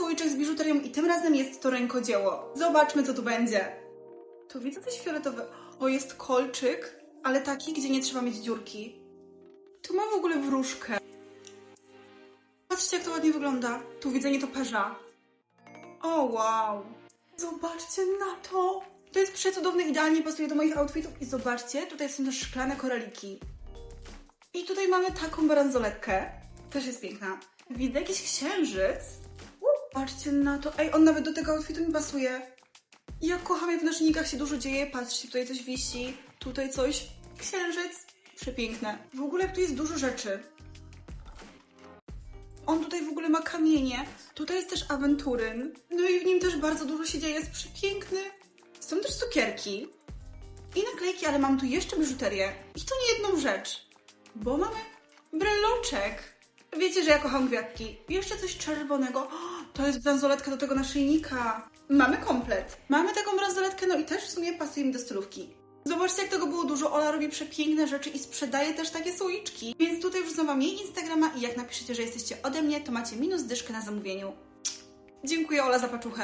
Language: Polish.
słoiczek z biżuterią i tym razem jest to rękodzieło. Zobaczmy, co tu będzie. Tu widzę coś fioletowego. O, jest kolczyk, ale taki, gdzie nie trzeba mieć dziurki. Tu ma w ogóle wróżkę. Patrzcie, jak to ładnie wygląda. Tu widzę nietoperza. O, wow. Zobaczcie na to. To jest przecudowne, idealnie pasuje do moich outfitów. I zobaczcie, tutaj są też szklane koraliki. I tutaj mamy taką bransoletkę. Też jest piękna. Widzę jakiś księżyc. Patrzcie na to. Ej, on nawet do tego outfitu mi pasuje. Ja kocham, jak w naszyjnikach się dużo dzieje. Patrzcie, tutaj coś wisi, tutaj coś. Księżyc. Przepiękne. W ogóle tu jest dużo rzeczy. On tutaj w ogóle ma kamienie. Tutaj jest też awenturyn. No i w nim też bardzo dużo się dzieje. Jest przepiękny. Są też cukierki i naklejki, ale mam tu jeszcze biżuterię. I to nie jedną rzecz, bo mamy breloczek. Wiecie, że ja kocham kwiatki. I jeszcze coś czerwonego. O, to jest bransoletka do tego naszyjnika. Mamy komplet. Mamy taką bransoletkę, no i też w sumie pasuje mi do stylówki. Zobaczcie, jak tego było dużo. Ola robi przepiękne rzeczy i sprzedaje też takie słoiczki. Więc tutaj wrzucam wam jej Instagrama i jak napiszecie, że jesteście ode mnie, to macie minus dyszkę na zamówieniu. Dziękuję Ola za paczuchę.